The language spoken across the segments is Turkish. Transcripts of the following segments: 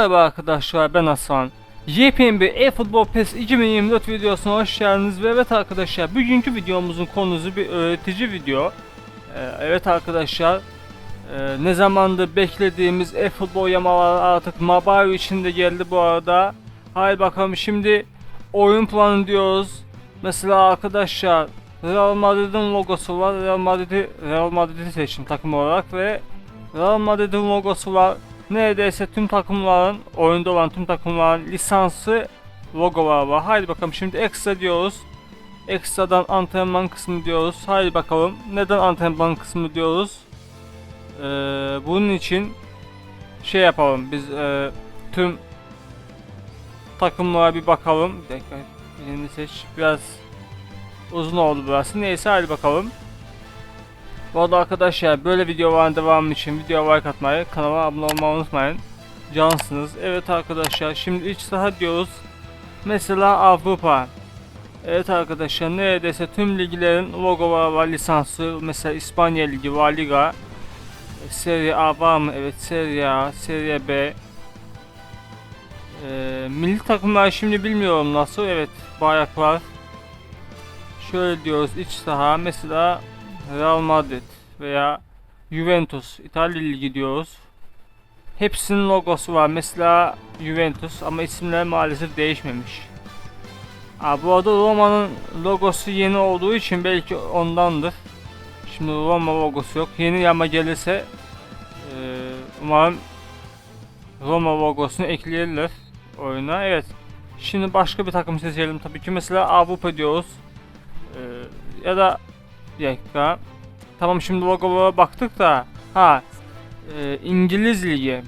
Merhaba arkadaşlar ben Hasan. Yepyeni bir e-futbol PES 2024 videosuna hoş geldiniz ve evet arkadaşlar bugünkü videomuzun konusu bir öğretici video. Ee, evet arkadaşlar e, ne zamandır beklediğimiz e-futbol yamaları artık mobile içinde geldi bu arada. Haydi bakalım şimdi oyun planı diyoruz. Mesela arkadaşlar Real Madrid'in logosu var. Real Madrid'i Real Madrid'i seçtim takım olarak ve Real Madrid'in logosu var. Neredeyse tüm takımların, oyunda olan tüm takımların lisansı logolar var. Haydi bakalım şimdi ekstra diyoruz. Ekstradan antrenman kısmı diyoruz. Haydi bakalım. Neden antrenman kısmı diyoruz? Ee, bunun için şey yapalım. Biz e, tüm takımlara bir bakalım. Bir dakika. Seç. Biraz uzun oldu burası. Neyse hadi bakalım. Bu arada arkadaşlar böyle videoların devamı için video like atmayı, kanala abone olmayı unutmayın. Cansınız. Evet arkadaşlar şimdi iç saha diyoruz. Mesela Avrupa. Evet arkadaşlar neredeyse tüm liglerin logoları var lisansı. Mesela İspanya Ligi, La Liga. Serie A var mı? Evet Serie A, Serie B. Ee, milli takımlar şimdi bilmiyorum nasıl. Evet bayrak var. Şöyle diyoruz iç saha mesela Real Madrid veya Juventus İtalya Ligi diyoruz. Hepsinin logosu var. Mesela Juventus ama isimler maalesef değişmemiş. Aa, bu arada Roma'nın logosu yeni olduğu için belki ondandır. Şimdi Roma logosu yok. Yeni ama gelirse eee, umarım Roma logosunu ekleyebilirler oyuna. Evet. Şimdi başka bir takım seçelim tabii ki. Mesela Avrupa diyoruz. Eee, ya da bir dakika. Tamam şimdi logolara baktık da. Ha. e, İngiliz Ligi.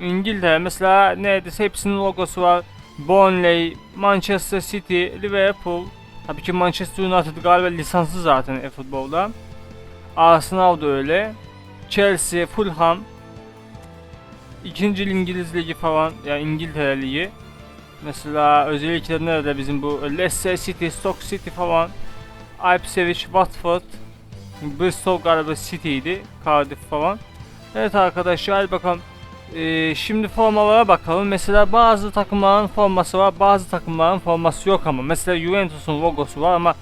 İngiltere mesela neredeyse hepsinin logosu var. Burnley, Manchester City, Liverpool. Tabii ki Manchester United galiba lisanslı zaten e-futbolda. Arsenal da öyle. Chelsea, Fulham. İkinci İngiliz Ligi falan. Yani İngiltere Ligi. Mesela özellikle nerede bizim bu Leicester City, Stoke City falan. Ipswich, Watford, Bristol galiba City'ydi, Cardiff falan. Evet arkadaşlar bakalım. Ee, şimdi formalara bakalım. Mesela bazı takımların forması var, bazı takımların forması yok ama. Mesela Juventus'un logosu var ama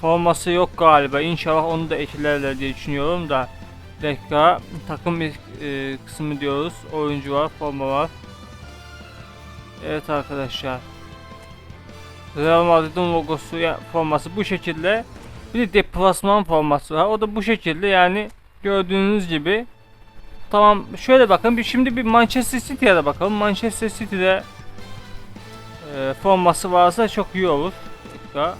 forması yok galiba. İnşallah onu da eklerler diye düşünüyorum da. Dakika. Takım e, kısmı diyoruz. Oyuncu var, forma var. Evet arkadaşlar. Real Madrid'in logosu ya forması bu şekilde. Bir de deplasman forması var. O da bu şekilde yani gördüğünüz gibi. Tamam şöyle bakın bir şimdi bir Manchester City'ye de bakalım. Manchester City'de e, forması varsa çok iyi olur. Dakika.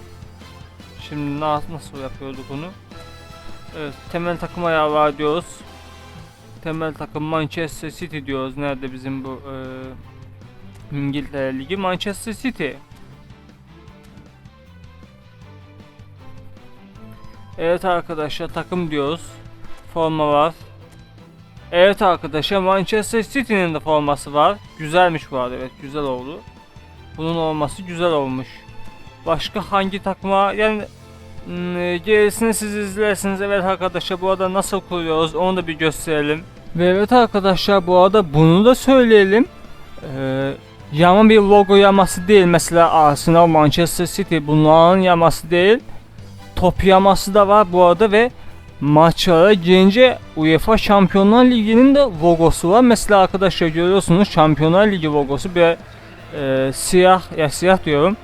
Şimdi na- nasıl yapıyorduk bunu? Evet temel takım ayağı diyoruz. Temel takım Manchester City diyoruz. Nerede bizim bu e, İngiltere Ligi? Manchester City. Evet arkadaşlar takım diyoruz. Forma var. Evet arkadaşlar Manchester City'nin de forması var. Güzelmiş bu arada evet güzel oldu. Bunun olması güzel olmuş. Başka hangi takıma yani hmm, gerisini siz izlersiniz. Evet arkadaşlar bu arada nasıl kuruyoruz onu da bir gösterelim. Ve evet arkadaşlar bu arada bunu da söyleyelim. Ee, yama bir logo yaması değil. Mesela Arsenal, Manchester City bunların yaması değil top yaması da var bu arada ve maçlara gelince UEFA Şampiyonlar Ligi'nin de logosu var. Mesela arkadaşlar görüyorsunuz Şampiyonlar Ligi logosu bir e, siyah ya siyah diyorum.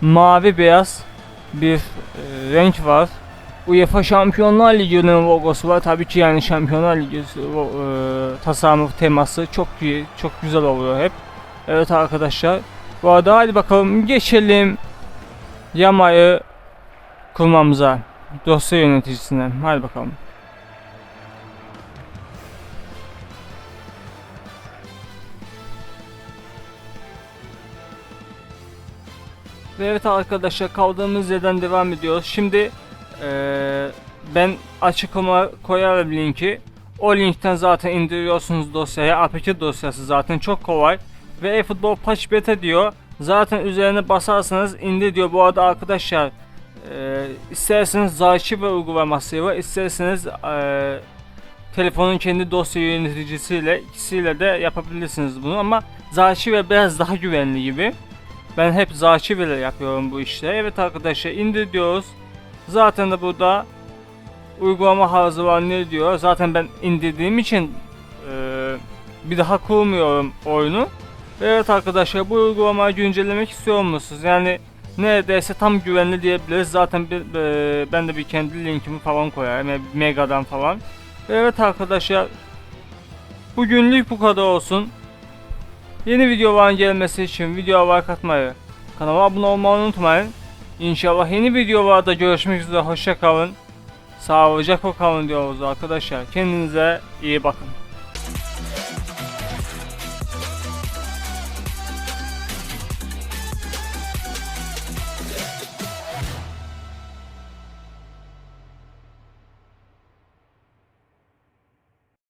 Mavi beyaz bir e, renk var. UEFA Şampiyonlar Ligi'nin logosu var. Tabii ki yani Şampiyonlar Ligi e, tasarımı teması çok iyi, çok güzel oluyor hep. Evet arkadaşlar. Bu arada hadi bakalım geçelim. Yamayı kurmamıza dosya yöneticisine hadi bakalım. Ve evet arkadaşlar kaldığımız yerden devam ediyoruz. Şimdi eee, ben açıklama koyarım linki. O linkten zaten indiriyorsunuz dosyayı. APK dosyası zaten çok kolay. Ve eFootball Patch Beta diyor. Zaten üzerine basarsanız indir diyor. Bu arada arkadaşlar ee, isterseniz arşiv uygulaması var, isterseniz ee, telefonun kendi dosya yöneticisiyle ikisiyle de yapabilirsiniz bunu ama Zaarchive biraz daha güvenli gibi. Ben hep Zaarchive ile yapıyorum bu işleri. Evet arkadaşlar indir diyoruz. Zaten de burada uygulama hazırlanıyor diyor. Zaten ben indirdiğim için eee, bir daha kurmuyorum oyunu. Evet arkadaşlar bu uygulamayı güncellemek istiyor musunuz? Yani neredeyse tam güvenli diyebiliriz. Zaten bir, eee, ben de bir kendi linkimi falan koyarım. Mega'dan falan. Evet arkadaşlar bugünlük bu kadar olsun. Yeni videoların gelmesi için videoya like atmayı, kanala abone olmayı unutmayın. İnşallah yeni videolarda görüşmek üzere. Hoşça kalın. Sağlıcakla kalın diyoruz arkadaşlar. Kendinize iyi bakın.